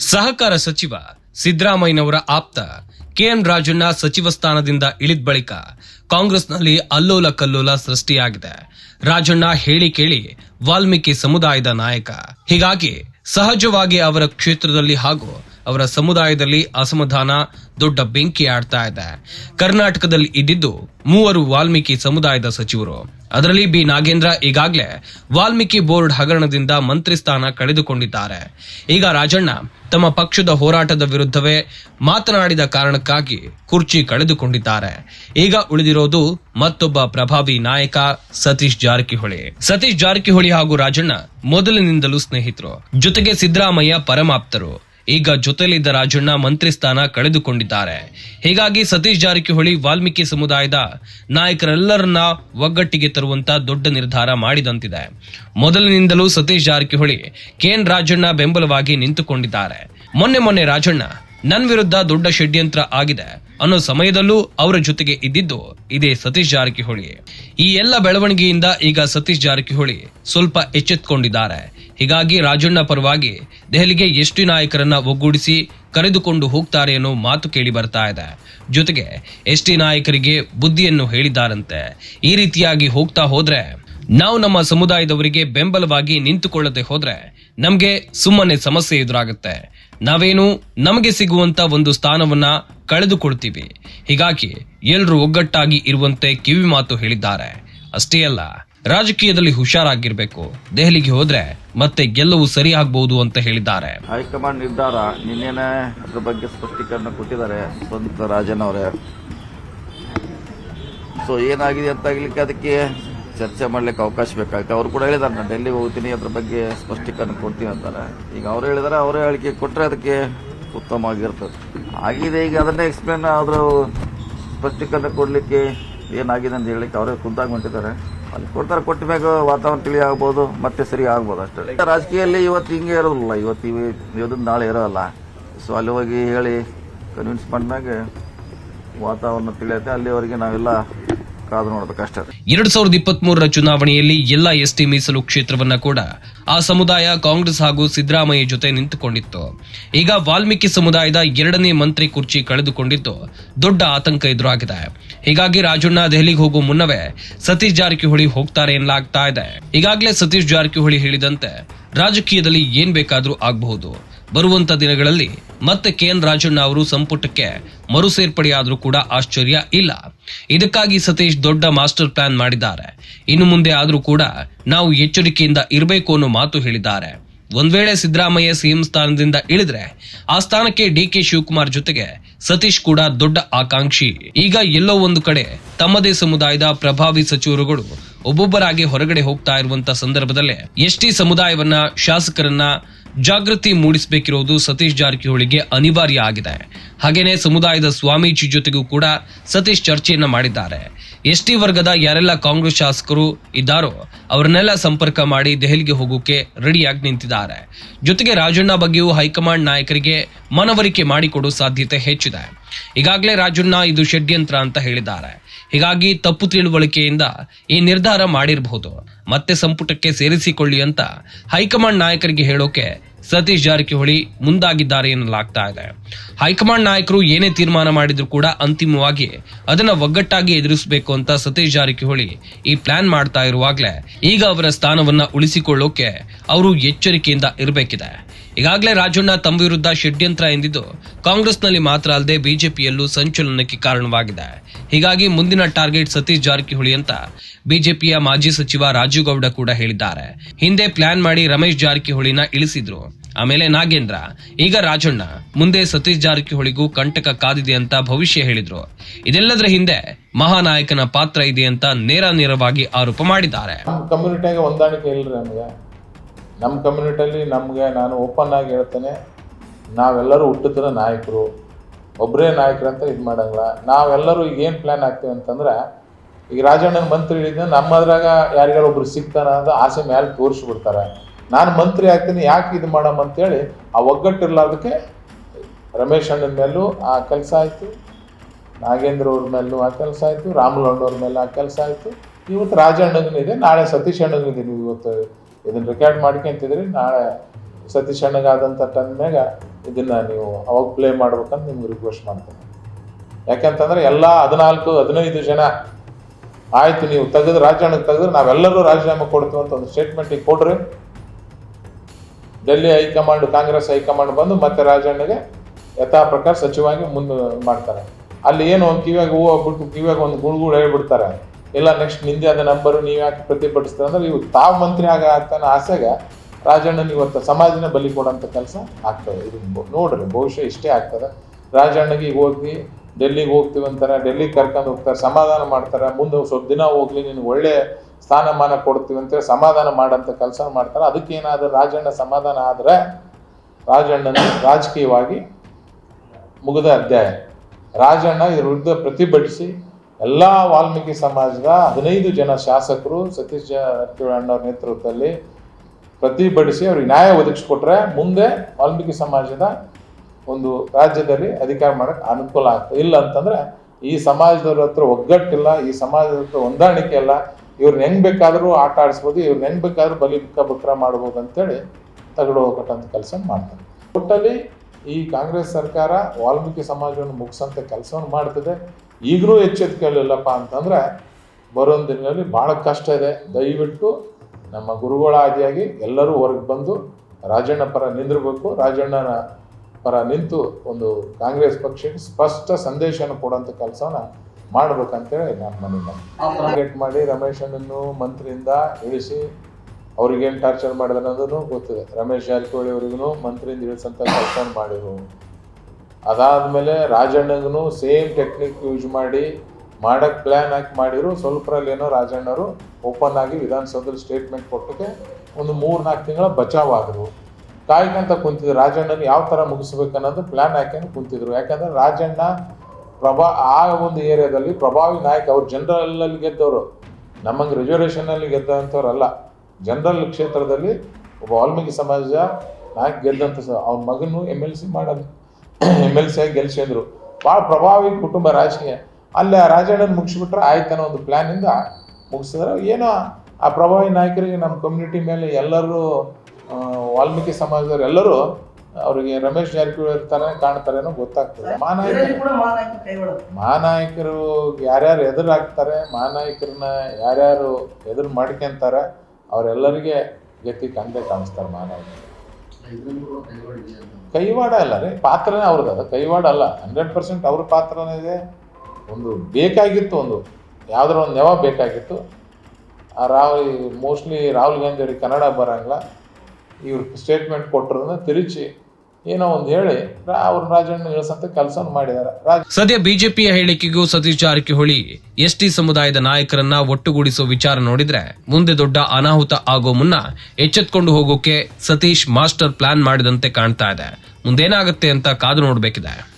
ಸಹಕಾರ ಸಚಿವ ಸಿದ್ದರಾಮಯ್ಯನವರ ಆಪ್ತ ಕೆಎನ್ ರಾಜಣ್ಣ ಸಚಿವ ಸ್ಥಾನದಿಂದ ಇಳಿದ ಬಳಿಕ ಕಾಂಗ್ರೆಸ್ನಲ್ಲಿ ಅಲ್ಲೋಲ ಕಲ್ಲೋಲ ಸೃಷ್ಟಿಯಾಗಿದೆ. ರಾಜಣ್ಣ ಹೇಳಿ ಕೇಳಿ ವಾಲ್ಮೀಕಿ ಸಮುದಾಯದ ನಾಯಕ. ಹೀಗಾಗಿ ಸಹಜವಾಗಿ ಅವರ ಕ್ಷೇತ್ರದಲ್ಲಿ ಹಾಗೂ ಅವರ ಸಮುದಾಯದಲ್ಲಿ ಅಸಮಾಧಾನ, ದೊಡ್ಡ ಬೆಂಕಿ ಆಡ್ತಾ ಇದೆ. ಕರ್ನಾಟಕದಲ್ಲಿ ಇದ್ದಿದ್ದು ಮೂವರು ವಾಲ್ಮೀಕಿ ಸಮುದಾಯದ ಸಚಿವರು. ಅದರಲ್ಲಿ ಬಿ. ನಾಗೇಂದ್ರ ಈಗಾಗಲೇ ವಾಲ್ಮೀಕಿ ಬೋರ್ಡ್ ಹಗರಣದಿಂದ ಮಂತ್ರಿ ಸ್ಥಾನ ಕಳೆದುಕೊಂಡಿದ್ದಾರೆ. ಈಗ ರಾಜಣ್ಣ ತಮ್ಮ ಪಕ್ಷದ ಹೋರಾಟದ ವಿರುದ್ಧವೇ ಮಾತನಾಡಿದ ಕಾರಣಕ್ಕಾಗಿ ಕುರ್ಚಿ ಕಳೆದುಕೊಂಡಿದ್ದಾರೆ. ಈಗ ಉಳಿದಿರೋದು ಮತ್ತೊಬ್ಬ ಪ್ರಭಾವಿ ನಾಯಕ ಸತೀಶ್ ಜಾರಕಿಹೊಳಿ. ಸತೀಶ್ ಜಾರಕಿಹೊಳಿ ಹಾಗೂ ರಾಜಣ್ಣ ಮೊದಲಿನಿಂದಲೂ ಸ್ನೇಹಿತರು. ಜೊತೆಗೆ ಸಿದ್ದರಾಮಯ್ಯ ಪರಮಾಪ್ತರು. ಈಗ ಜೊತೆಯಲ್ಲಿದ್ದ ರಾಜಣ್ಣ ಮಂತ್ರಿ ಸ್ಥಾನ ಕಳೆದುಕೊಂಡಿದ್ದಾರೆ. ಹೀಗಾಗಿ ಸತೀಶ್ ಜಾರಕಿಹೊಳಿ ವಾಲ್ಮೀಕಿ ಸಮುದಾಯದ ನಾಯಕರೆಲ್ಲರನ್ನ ಒಗ್ಗಟ್ಟಿಗೆ ತರುವಂತ ದೊಡ್ಡ ನಿರ್ಧಾರ ಮಾಡಿದಂತಿದೆ. ಮೊದಲಿನಿಂದಲೂ ಸತೀಶ್ ಜಾರಕಿಹೊಳಿ ಕೆಎನ್ ರಾಜಣ್ಣ ಬೆಂಬಲವಾಗಿ ನಿಂತುಕೊಂಡಿದ್ದಾರೆ. ಮೊನ್ನೆ ಮೊನ್ನೆ ರಾಜಣ್ಣ, ನನ್ ವಿರುದ್ಧ ದೊಡ್ಡ ಷಡ್ಯಂತ್ರ ಆಗಿದೆ. ಅನ್ನೋ ಸಮಯದಲ್ಲೂ ಅವರ ಜೊತೆಗೆ ಇದ್ದಿದ್ದು ಇದೇ ಸತೀಶ್ ಜಾರಕಿಹೊಳಿ. ಈ ಎಲ್ಲ ಬೆಳವಣಿಗೆಯಿಂದ ಈಗ ಸತೀಶ್ ಜಾರಕಿಹೊಳಿ ಸ್ವಲ್ಪ ಎಚ್ಚೆತ್ಕೊಂಡಿದ್ದಾರೆ. ಹೀಗಾಗಿ ರಾಜಣ್ಣ ಪರವಾಗಿ ದೆಹಲಿಗೆ ಎಷ್ಟು ನಾಯಕರನ್ನ ಒಗ್ಗೂಡಿಸಿ ಕರೆದುಕೊಂಡು ಹೋಗ್ತಾರೆ ಅನ್ನೋ ಮಾತು ಕೇಳಿ ಬರ್ತಾ ಇದೆ. ಜೊತೆಗೆ ಎಸ್ಟಿ ನಾಯಕರಿಗೆ ಬುದ್ಧಿಯನ್ನು ಹೇಳಿದ್ದಾರಂತೆ. ಈ ರೀತಿಯಾಗಿ ಹೋಗ್ತಾ ಹೋದ್ರೆ ನಾವು ನಮ್ಮ ಸಮುದಾಯದವರಿಗೆ ಬೆಂಬಲವಾಗಿ ನಿಂತುಕೊಳ್ಳದೆ ಹೋದ್ರೆ ನಮ್ಗೆ ಸುಮ್ಮನೆ ಸಮಸ್ಯೆ ಎದುರಾಗುತ್ತೆ. ನಾವೇನು ನಮಗೆ ಸಿಗುವಂತ ಒಂದು ಸ್ಥಾನವನ್ನ ಕಳೆದುಕೊಳ್ತೀವಿ. ಹೀಗಾಗಿ ಎಲ್ಲರೂ ಒಗ್ಗಟ್ಟಾಗಿ ಇರುವಂತೆ ಕಿವಿ ಮಾತು ಹೇಳಿದ್ದಾರೆ. ಅಷ್ಟೇ ಅಲ್ಲ ರಾಜಕೀಯದಲ್ಲಿ ಹುಷಾರಾಗಿರ್ಬೇಕು. ದೆಹಲಿಗೆ ಹೋದ್ರೆ ಮತ್ತೆ ಗೆಲ್ಲುವು ಸರಿ ಆಗ್ಬಹುದು ಅಂತ ಹೇಳಿದ್ದಾರೆ. ಹೈಕಮಾಂಡ್ ನಿರ್ಧಾರ ನಿನ್ನೆನೆ ಅದ್ರ ಬಗ್ಗೆ ಸ್ಪಷ್ಟೀಕರಣ ಕೊಟ್ಟಿದ್ದಾರೆ ಸ್ವಂತ ರಾಜನ್ ಅವರೇ ಸೊ ಏನಾಗಿದೆ ಅಂತ ಆಗ್ಲಿಕ್ಕೆ ಅದಕ್ಕೆ ಚರ್ಚೆ ಮಾಡ್ಲಿಕ್ಕೆ ಅವಕಾಶ ಬೇಕಾಗುತ್ತೆ. ಅವ್ರು ಕೂಡ ಹೇಳಿದಾರೆ ನಾನು ಡೆಲ್ಲಿಗೆ ಹೋಗ್ತೀನಿ, ಅದ್ರ ಬಗ್ಗೆ ಸ್ಪಷ್ಟೀಕರಣ ಕೊಡ್ತೀನಿ ಅಂತಾರೆ. ಈಗ ಅವ್ರು ಹೇಳಿದಾರೆ, ಅವರೇ ಹೇಳಿಕೆ ಕೊಟ್ಟರೆ ಅದಕ್ಕೆ ಉತ್ತಮವಾಗಿರ್ತದೆ ಆಗಿದೆ, ಈಗ ಅದನ್ನೇ ಎಕ್ಸ್ಪ್ಲೇನ್ ಆದರೂ ಸ್ಪಷ್ಟೀಕರಣ ಕೊಡಲಿಕ್ಕೆ ಏನಾಗಿದೆ ಅಂತ ಹೇಳಲಿಕ್ಕೆ ಅವರೇ ಖುದ್ದಾಗಿ ಹೊಂಟಿದ್ದಾರೆ ಅಲ್ಲಿ ಕೊಡ್ತಾರೆ, ಕೊಟ್ಟ ಮ್ಯಾಗ ವಾತಾವರಣ ತಿಳಿ ಆಗ್ಬೋದು, ಮತ್ತೆ ಸರಿ ಆಗ್ಬೋದು ಅಷ್ಟೇ. ರಾಜಕೀಯದಲ್ಲಿ ಇವತ್ತು ಹಿಂಗೆ ಇರೋದಿಲ್ಲ, ಇವತ್ತು ಇವು ಇವತ್ತು ನಾಳೆ ಇರೋಲ್ಲ. ಸೊ ಅಲ್ಲಿ ಹೋಗಿ ಹೇಳಿ ಕನ್ವಿನ್ಸ್ ಮಾಡಿದಾಗ ವಾತಾವರಣ ತಿಳಿಯುತ್ತೆ, ಅಲ್ಲಿವರೆಗೆ ನಾವೆಲ್ಲ ಕಾದು ನೋಡ್ಬೇಕಷ್ಟೇ ಎರಡ್ ಸಾವಿರದ ಇಪ್ಪತ್ತ್ ಮೂರರ ಚುನಾವಣೆಯಲ್ಲಿ ಎಲ್ಲಾ ಎಸ್ಟಿ ಮೀಸಲು ಕ್ಷೇತ್ರವನ್ನ ಕೂಡ ಆ ಸಮುದಾಯ ಕಾಂಗ್ರೆಸ್ ಹಾಗೂ ಸಿದ್ದರಾಮಯ್ಯ ಜೊತೆ ನಿಂತುಕೊಂಡಿತ್ತು. ಈಗ ವಾಲ್ಮೀಕಿ ಸಮುದಾಯದ ಎರಡನೇ ಮಂತ್ರಿ ಕುರ್ಚಿ ಕಳೆದುಕೊಂಡಿದ್ದು ದೊಡ್ಡ ಆತಂಕ ಎದುರಾಗಿದೆ. ಹೀಗಾಗಿ ರಾಜಣ್ಣ ದೆಹಲಿಗೆ ಹೋಗುವ ಮುನ್ನವೇ ಸತೀಶ್ ಜಾರಕಿಹೊಳಿ ಹೋಗ್ತಾರೆ ಎನ್ನಲಾಗ್ತಾ ಇದೆ. ಈಗಾಗಲೇ ಸತೀಶ್ ಜಾರಕಿಹೊಳಿ ಹೇಳಿದಂತೆ ರಾಜಕೀಯದಲ್ಲಿ ಏನ್ ಬೇಕಾದ್ರೂ ಆಗಬಹುದು. ಬರುವಂತ ದಿನಗಳಲ್ಲಿ ಮತ್ತೆ ಕೆ ಎನ್ ರಾಜಣ್ಣ ಅವರು ಸಂಪುಟಕ್ಕೆ ಮರು ಸೇರ್ಪಡೆಯಾದರೂ ಕೂಡ ಆಶ್ಚರ್ಯ ಇಲ್ಲ. ಇದಕ್ಕಾಗಿ ಸತೀಶ್ ದೊಡ್ಡ ಮಾಸ್ಟರ್ ಪ್ಲಾನ್ ಮಾಡಿದ್ದಾರೆ. ಇನ್ನು ಮುಂದೆ ಆದರೂ ಕೂಡ ನಾವು ಎಚ್ಚರಿಕೆಯಿಂದ ಇರಬೇಕು ಅನ್ನೋ ಮಾತು ಹೇಳಿದ್ದಾರೆ. ಒಂದ್ ವೇಳೆ ಸಿದ್ದರಾಮಯ್ಯ ಸಿಎಂ ಸ್ಥಾನದಿಂದ ಇಳಿದ್ರೆ ಆ ಸ್ಥಾನಕ್ಕೆ ಡಿ ಕೆ ಶಿವಕುಮಾರ್ ಜೊತೆಗೆ ಸತೀಶ್ ಕೂಡ ದೊಡ್ಡ ಆಕಾಂಕ್ಷಿ. ಈಗ ಎಲ್ಲೋ ಒಂದು ಕಡೆ ತಮ್ಮದೇ ಸಮುದಾಯದ ಪ್ರಭಾವಿ ಸಚಿವರುಗಳು ಒಬ್ಬೊಬ್ಬರಾಗಿ ಹೊರಗಡೆ ಹೋಗ್ತಾ ಇರುವಂತ ಸಂದರ್ಭದಲ್ಲೇ ಎಸ್ಟಿ ಸಮುದಾಯವನ್ನ ಶಾಸಕರನ್ನ ಜಾಗೃತಿ ಮೂಡಿಸಬೇಕಿರುವುದು ಸತೀಶ್ ಜಾರಕಿಹೊಳಿಗೆ ಅನಿವಾರ್ಯ ಆಗಿದೆ. ಹಾಗೇನೆ ಸಮುದಾಯದ ಸ್ವಾಮೀಜಿ ಜೊತೆಗೂ ಕೂಡ ಸತೀಶ್ ಚರ್ಚೆಯನ್ನ ಮಾಡಿದ್ದಾರೆ. ಎಸ್ಟಿ ವರ್ಗದ ಯಾರೆಲ್ಲ ಕಾಂಗ್ರೆಸ್ ಶಾಸಕರು ಇದ್ದಾರೋ ಅವರನ್ನೆಲ್ಲ ಸಂಪರ್ಕ ಮಾಡಿ ದೆಹಲಿಗೆ ಹೋಗೋಕೆ ರೆಡಿಯಾಗಿ ನಿಂತಿದ್ದಾರೆ. ಜೊತೆಗೆ ರಾಜಣ್ಣ ಬಗ್ಗೆಯೂ ಹೈಕಮಾಂಡ್ ನಾಯಕರಿಗೆ ಮನವರಿಕೆ ಮಾಡಿಕೊಡೋ ಸಾಧ್ಯತೆ ಹೆಚ್ಚಿದೆ. ಈಗಾಗಲೇ ರಾಜಣ್ಣ ಇದು ಷಡ್ಯಂತ್ರ ಅಂತ ಹೇಳಿದ್ದಾರೆ. ಹೀಗಾಗಿ ತಪ್ಪು ತಿಳುವಳಿಕೆಯಿಂದ ಈ ನಿರ್ಧಾರ ಮಾಡಿರಬಹುದು. ಮತ್ತೆ ಸಂಪುಟಕ್ಕೆ ಸೇರಿಸಿಕೊಳ್ಳಿ ಅಂತ ಹೈಕಮಾಂಡ್ ನಾಯಕರಿಗೆ ಹೇಳೋಕೆ ಸತೀಶ್ ಜಾರಕಿಹೊಳಿ ಮುಂದಾಗಿದ್ದಾರೆ ಎನ್ನಲಾಗ್ತಾ ಇದೆ. ಹೈಕಮಾಂಡ್ ನಾಯಕರು ಏನೇ ತೀರ್ಮಾನ ಮಾಡಿದ್ರು ಕೂಡ ಅಂತಿಮವಾಗಿ ಅದನ್ನ ಒಗ್ಗಟ್ಟಾಗಿ ಎದುರಿಸಬೇಕು ಅಂತ ಸತೀಶ್ ಜಾರಕಿಹೊಳಿ ಈ ಪ್ಲಾನ್ ಮಾಡ್ತಾ ಇರುವಾಗಲೇ, ಈಗ ಅವರ ಸ್ಥಾನವನ್ನ ಉಳಿಸಿಕೊಳ್ಳೋಕೆ ಅವರು ಎಚ್ಚರಿಕೆಯಿಂದ ಇರಬೇಕಿದೆ. ಈಗಾಗಲೇ ರಾಜಣ್ಣ ತಮ್ಮ ವಿರುದ್ಧ ಷಡ್ಯಂತ್ರ ಎಂದಿದ್ದು, ಕಾಂಗ್ರೆಸ್ನಲ್ಲಿ ಮಾತ್ರ ಅಲ್ಲದೆ ಬಿಜೆಪಿಯಲ್ಲೂ ಸಂಚಲನಕ್ಕೆ ಕಾರಣವಾಗಿದೆ. ಹೀಗಾಗಿ ಮುಂದಿನ ಟಾರ್ಗೆಟ್ ಸತೀಶ್ ಜಾರಕಿಹೊಳಿ ಅಂತ ಬಿಜೆಪಿಯ ಮಾಜಿ ಸಚಿವ ರಾಜೀವ್ ಗೌಡ ಕೂಡ ಹೇಳಿದ್ದಾರೆ. ಹಿಂದೆ ಪ್ಲಾನ್ ಮಾಡಿ ರಮೇಶ್ ಜಾರಕಿಹೊಳಿನ ಇಳಿಸಿದ್ರು. ಆಮೇಲೆ ನಾಗೇಂದ್ರ, ಈಗ ರಾಜಣ್ಣ, ಮುಂದೆ ಸತೀಶ್ ಜಾರಕಿಹೊಳಿಗೂ ಕಂಟಕ ಕಾದಿದೆ ಅಂತ ಭವಿಷ್ಯ ಹೇಳಿದ್ರು. ಇದೆಲ್ಲದರ ಹಿಂದೆ ಮಹಾನಾಯಕನ ಪಾತ್ರ ಇದೆ ಅಂತ ನೇರ ನೇರವಾಗಿ ಆರೋಪ ಮಾಡಿದ್ದಾರೆ. ನಮ್ಮ ಕಮ್ಯುನಿಟಿಯಲ್ಲಿ ನಮಗೆ ನಾನು ಓಪನ್ ಆಗಿ ಹೇಳ್ತೇನೆ, ನಾವೆಲ್ಲರೂ ಹುಟ್ಟುತ್ತಿರೋ ನಾಯಕರು ಒಬ್ಬರೇ ನಾಯಕರು ಅಂತ ಇದು ಮಾಡಂಗಿಲ್ಲ. ನಾವೆಲ್ಲರೂ ಈಗ ಏನು ಪ್ಲ್ಯಾನ್ ಆಗ್ತೀವಿ ಅಂತಂದ್ರೆ, ಈಗ ರಾಜಣ್ಣನ ಮಂತ್ರಿ ಹೇಳಿದ್ನ ನಮ್ಮದ್ರಾಗ ಒಬ್ರು ಸಿಗ್ತಾನ ಅಂತ ಆಸೆ ಮೇಲೆ ತೋರಿಸ್ಬಿಡ್ತಾರೆ. ನಾನು ಮಂತ್ರಿ ಆಗ್ತೀನಿ, ಯಾಕೆ ಇದು ಮಾಡಮ್ಮ ಅಂತೇಳಿ ಆ ಒಗ್ಗಟ್ಟಿರ್ಲಾರ್ದಕ್ಕೆ ರಮೇಶ್ ಅಣ್ಣನ ಮೇಲೂ ಆ ಕೆಲಸ ಆಯಿತು, ನಾಗೇಂದ್ರ ಅವ್ರ ಮೇಲೂ ಆ ಕೆಲಸ ಆಯಿತು ರಾಮಲಣ್ಣವ್ರ ಮೇಲೆ ಆ ಕೆಲಸ ಆಯಿತು. ಇವತ್ತು ರಾಜಣ್ಣನಿದೆ, ನಾಳೆ ಸತೀಶ್ ಅಣ್ಣನಿದೆ ನೀವು ಇವತ್ತು ಇದನ್ನ ರೆಕಾರ್ಡ್ ಮಾಡ್ಕೊಂತಿದ್ರಿ ನಾಳೆ ಸತೀಶ್ ಅಣ್ಣಗಾದಂಥ ಟನ್ ಮ್ಯಾಗ ಇದನ್ನ ನೀವು ಅವಾಗ ಪ್ಲೇ ಮಾಡ್ಬೇಕಂತ ನಿಮ್ಗೆ ರಿಕ್ವೆಸ್ಟ್ ಮಾಡ್ತೀನಿ. ಯಾಕಂತಂದ್ರೆ ಎಲ್ಲ ಹದಿನಾಲ್ಕು, ಹದಿನೈದು ಜನ ಆಯ್ತು, ನೀವು ತೆಗೆದು ರಾಜಣ್ಣಗೆ ತೆಗೆದು ನಾವೆಲ್ಲರೂ ರಾಜೀನಾಮೆ ಕೊಡ್ತೀವಿ ಅಂತ ಒಂದು ಸ್ಟೇಟ್ಮೆಂಟಿಗೆ ಕೊಡ್ರಿ ಡೆಲ್ಲಿ ಹೈಕಮಾಂಡ್ ಕಾಂಗ್ರೆಸ್ ಹೈಕಮಾಂಡ್ ಬಂದು ಮತ್ತೆ ರಾಜಣ್ಣಗೆ ಯಥಾ ಪ್ರಕಾರ ಸಚಿವಾಗಿ ಮುಂದೆ ಮಾಡ್ತಾರೆ. ಅಲ್ಲಿ ಏನು ಒಂದು ಕಿವಿಯಾಗಿ ಹೂವು ಬಿಟ್ಟು ಕಿವಿಯಾಗಿ ಒಂದು ಗುಳುಗುಳು ಹೇಳ್ಬಿಡ್ತಾರೆ. ಇಲ್ಲ ನೆಕ್ಸ್ಟ್ ನಿಂದೆ ಅದ ನಂಬರು ನೀವು ಯಾಕೆ ಪ್ರತಿಭಟಿಸ್ತೀರ ಅಂದ್ರೆ ಇವು ತಾವು ಮಂತ್ರಿ ಆಗ ಆಗ್ತಾನೆ ಆಸೆಗೆ ರಾಜಣ್ಣನ ಇವತ್ತು ಸಮಾಜನ ಬಲಿ ಕೊಡೋಂಥ ಕೆಲಸ ಆಗ್ತದೆ ಇದು. ನೋಡ್ರಿ ಬಹುಶಃ ಇಷ್ಟೇ ಆಗ್ತದೆ. ರಾಜಣ್ಣಗೆ ಹೋಗಿ ಡೆಲ್ಲಿಗೆ ಹೋಗ್ತೀವಿ ಅಂತಾರೆ, ಡೆಲ್ಲಿಗೆ ಕರ್ಕೊಂಡು ಹೋಗ್ತಾರೆ, ಸಮಾಧಾನ ಮಾಡ್ತಾರೆ. ಮುಂದೆ ಸ್ವಲ್ಪ ದಿನ ಹೋಗ್ಲಿ ನಿನ್ಗೆ ಒಳ್ಳೆ ಸ್ಥಾನಮಾನ ಕೊಡ್ತೀವಿ ಅಂತೇಳಿ ಸಮಾಧಾನ ಮಾಡೋಂಥ ಕೆಲಸ ಮಾಡ್ತಾರೆ. ಅದಕ್ಕೆ ಏನಾದರೂ ರಾಜಣ್ಣ ಸಮಾಧಾನ ಆದ್ರೆ ರಾಜಣ್ಣನ ರಾಜಕೀಯವಾಗಿ ಮುಗಿದ ಅಧ್ಯಾಯ. ರಾಜಣ್ಣ ಇದ್ರ ವಿರುದ್ಧ ಪ್ರತಿಭಟಿಸಿ ಎಲ್ಲ ವಾಲ್ಮೀಕಿ ಸಮಾಜದ ಹದಿನೈದು ಜನ ಶಾಸಕರು ಸತೀಶ್ ಜಾರಕಿಹೊಳಿ ಅಣ್ಣವ್ರ ನೇತೃತ್ವದಲ್ಲಿ ಪ್ರತಿಭಟಿಸಿ ಅವ್ರಿಗೆ ನ್ಯಾಯ ಒದಗಿಸ್ಕೊಟ್ರೆ ಮುಂದೆ ವಾಲ್ಮೀಕಿ ಸಮಾಜದ ಒಂದು ರಾಜ್ಯದಲ್ಲಿ ಅಧಿಕಾರ ಮಾಡಕ್ಕೆ ಅನುಕೂಲ ಆಗ್ತದೆ. ಇಲ್ಲ ಅಂತಂದ್ರೆ ಈ ಸಮಾಜದವ್ರ ಹತ್ರ ಒಗ್ಗಟ್ಟಿಲ್ಲ, ಈ ಸಮಾಜದ ಹತ್ರ ಹೊಂದಾಣಿಕೆ ಇಲ್ಲ ಇವ್ರನ್ನ ಹೆಂಗ್ ಬೇಕಾದರೂ ಆಟ ಆಡಿಸ್ಬೋದು ಇವ್ರನ್ನ ಹೆಂಗ್ ಬೇಕಾದ್ರೂ ಬಲಿ ಬಿಕ್ಕ ಬಕ್ರ ಮಾಡ್ಬೋದು ಅಂತೇಳಿ ತಗಡು ಹೋಗಟ್ಟಂತ ಕೆಲಸ ಮಾಡ್ತಾರೆ. ಒಟ್ಟಲ್ಲಿ ಈ ಕಾಂಗ್ರೆಸ್ ಸರ್ಕಾರ ವಾಲ್ಮೀಕಿ ಸಮಾಜವನ್ನು ಮುಗಿಸಂತ ಕೆಲಸವನ್ನು ಮಾಡ್ತದೆ. ಈಗಲೂ ಎಚ್ಚೆತ್ಕೊಳ್ಳಿಲ್ಲಪ್ಪ ಅಂತಂದರೆ ಬರೋ ದಿನಗಳಲ್ಲಿ ಭಾಳ ಕಷ್ಟ ಇದೆ. ದಯವಿಟ್ಟು ನಮ್ಮ ಗುರುಗಳ ಆದಿಯಾಗಿ ಎಲ್ಲರೂ ಹೊರಗೆ ಬಂದು ರಾಜಣ್ಣ ಪರ ನಿಂದಿರಬೇಕು. ರಾಜಣ್ಣನ ಪರ ನಿಂತು ಒಂದು ಕಾಂಗ್ರೆಸ್ ಪಕ್ಷಕ್ಕೆ ಸ್ಪಷ್ಟ ಸಂದೇಶನ ಕೊಡೋಂಥ ಕೆಲಸನ ಮಾಡ್ಬೇಕಂತೇಳಿ ನಾನು ಮಾಡಿ ಟಾರ್ಗೆಟ್ ಮಾಡಿ ರಮೇಶ್ ಅಣ್ಣನ್ನು ಮಂತ್ರಿಯಿಂದ ಇಳಿಸಿ ಅವ್ರಿಗೇನು ಟಾರ್ಚರ್ ಮಾಡಿದ್ರೆ ಅನ್ನೋದನ್ನು ಗೊತ್ತಿದೆ. ರಮೇಶ್ ಜಾರಕಿಹೊಳಿ ಅವ್ರಿಗೂ ಮಂತ್ರಿಯಿಂದ ಇಳಿಸಂತ ಕೆಲಸ ಮಾಡಿರು ಅದಾದ್ಮೇಲೆ ರಾಜಣ್ಣಗೂ ಸೇಮ್ ಟೆಕ್ನಿಕ್ ಯೂಸ್ ಮಾಡಿ, ಮಾಡಕ್ ಪ್ಲಾನ್ ಹಾಕಿ ಮಾಡಿದ್ರು, ಸ್ವಲ್ಪರಲ್ಲಿ ಏನೋ ರಾಜಣ್ಣರು ಓಪನ್ ಆಗಿ ವಿಧಾನಸೌಧದಲ್ಲಿ ಸ್ಟೇಟ್ಮೆಂಟ್ ಕೊಟ್ಟಕ್ಕೆ ಒಂದು ಮೂರು ನಾಲ್ಕು ತಿಂಗಳ ಬಚಾವ್ ಆದರು ಕಾಯ್ಕಂತ ಕುಂತಿದ್ರು, ರಾಜಣ್ಣನ ಯಾವ ಥರ ಮುಗಿಸ್ಬೇಕು ಅನ್ನೋದು ಪ್ಲಾನ್ ಹಾಕ್ಕೊಂಡು ಕುಂತಿದ್ರು. ಯಾಕಂದ್ರೆ ರಾಜಣ್ಣ ಪ್ರಭಾ, ಆ ಒಂದು ಏರಿಯಾದಲ್ಲಿ ಪ್ರಭಾವಿ ನಾಯಕ, ಅವ್ರು ಜನರಲ್ ಗೆದ್ದವರು. ನಮ್ಮಂಗೆ ರಿಸರ್ವೇಷನಲ್ಲಿ ಗೆದ್ದಂಥವ್ರಲ್ಲ ಜನರಲ್ ಕ್ಷೇತ್ರದಲ್ಲಿ ಒಬ್ಬ ವಾಲ್ಮೀಕಿ ಸಮಾಜ ನಾಯಕ ಗೆದ್ದಂಥ ಅವ್ನ ಮಗನು ಎಂ ಎಲ್ ಸಿ ಮಾಡೋದು. ಎಂ ಎಲ್ ಸಿ ಆಗಿ ಗೆಲ್ಸಿದ್ರು ಭಾಳ ಪ್ರಭಾವಿ ಕುಟುಂಬ ರಾಜಕೀಯ. ಅಲ್ಲಿ ಆ ರಾಜಣ್ಣನ ಮುಗಿಸ್ಬಿಟ್ರೆ ಆಯ್ತನ್ನೋ ಒಂದು ಪ್ಲ್ಯಾನಿಂದ ಮುಗಿಸಿದ್ರೆ ಏನೋ ಆ ಪ್ರಭಾವಿ ನಾಯಕರಿಗೆ ನಮ್ಮ ಕಮ್ಯುನಿಟಿ ಮೇಲೆ ಎಲ್ಲರೂ ವಾಲ್ಮೀಕಿ ಸಮಾಜದವ್ರು ಎಲ್ಲರೂ ಅವರಿಗೆ ರಮೇಶ್ ಜಾರಕಿಹೊಳಿ ಇರ್ತಾರೆ ಕಾಣ್ತಾರೇನೋ ಗೊತ್ತಾಗ್ತದೆ. ಮಾನಾಯಕರು ಕೂಡ ಮಾನಾಯ್ತು ಕೈಗೊಳ್ಳೋದು. ಮಹಾನಾಯಕರು ಯಾರ್ಯಾರು ಎದುರಾಗ್ತಾರೆ ಮಹಾನಾಯಕರನ್ನ ಯಾರ್ಯಾರು ಎದುರು ಮಾಡ್ಕೊಂತಾರೆ ಅವರೆಲ್ಲರಿಗೆ ಗತಿ ಕಂಡೇ ಕಾಣಿಸ್ತಾರೆ ಮಹಾನಾಯಕರು ಕೈವಾಡ ಅಲ್ಲ ರೀ, ಪಾತ್ರನೇ ಅವ್ರದ್ದು ಅದು. ಕೈವಾಡ ಅಲ್ಲ ಹಂಡ್ರೆಡ್ ಪರ್ಸೆಂಟ್ ಅವ್ರ ಪಾತ್ರನೇ ಇದೆ. ಒಂದು ಬೇಕಾಗಿತ್ತು ಒಂದು ಯಾವ್ದಾರ ಒಂದು ನೆವ ಬೇಕಾಗಿತ್ತು. ಆ ರಾಹುಲ್ ಮೋಸ್ಟ್ಲಿ ರಾಹುಲ್ ಗಾಂಧಿ ಅವ್ರಿಗೆ ಕನ್ನಡ ಬರೋಂಗಿಲ್ಲ. ಇವ್ರು ಸ್ಟೇಟ್ಮೆಂಟ್ ಕೊಟ್ಟರು ತಿರುಚಿ ಏನೋ ಒಂದು ಹೇಳಿ ಅವ್ರ ರಾಜಣ್ಣ ಇಳಿಸಂತ ಕೆಲಸ ಮಾಡಿದ್ದಾರೆ ಸದ್ಯ ಬಿಜೆಪಿಯ ಹೇಳಿಕೆಗೂ ಸತೀಶ್ ಜಾರಕಿಹೊಳಿ ಎಸ್ಟಿ ಸಮುದಾಯದ ನಾಯಕರನ್ನ ಒಟ್ಟುಗೂಡಿಸೋ ವಿಚಾರ ನೋಡಿದ್ರೆ ಮುಂದೆ ದೊಡ್ಡ ಅನಾಹುತ ಆಗೋ ಮುನ್ನ ಎಚ್ಚೆತ್ಕೊಂಡು ಹೋಗೋಕೆ ಸತೀಶ್ ಮಾಸ್ಟರ್ ಪ್ಲಾನ್ ಮಾಡಿದಂತೆ ಕಾಣ್ತಾ ಇದೆ. ಮುಂದೇನಾಗುತ್ತೆ ಅಂತ ಕಾದು ನೋಡ್ಬೇಕಿದೆ.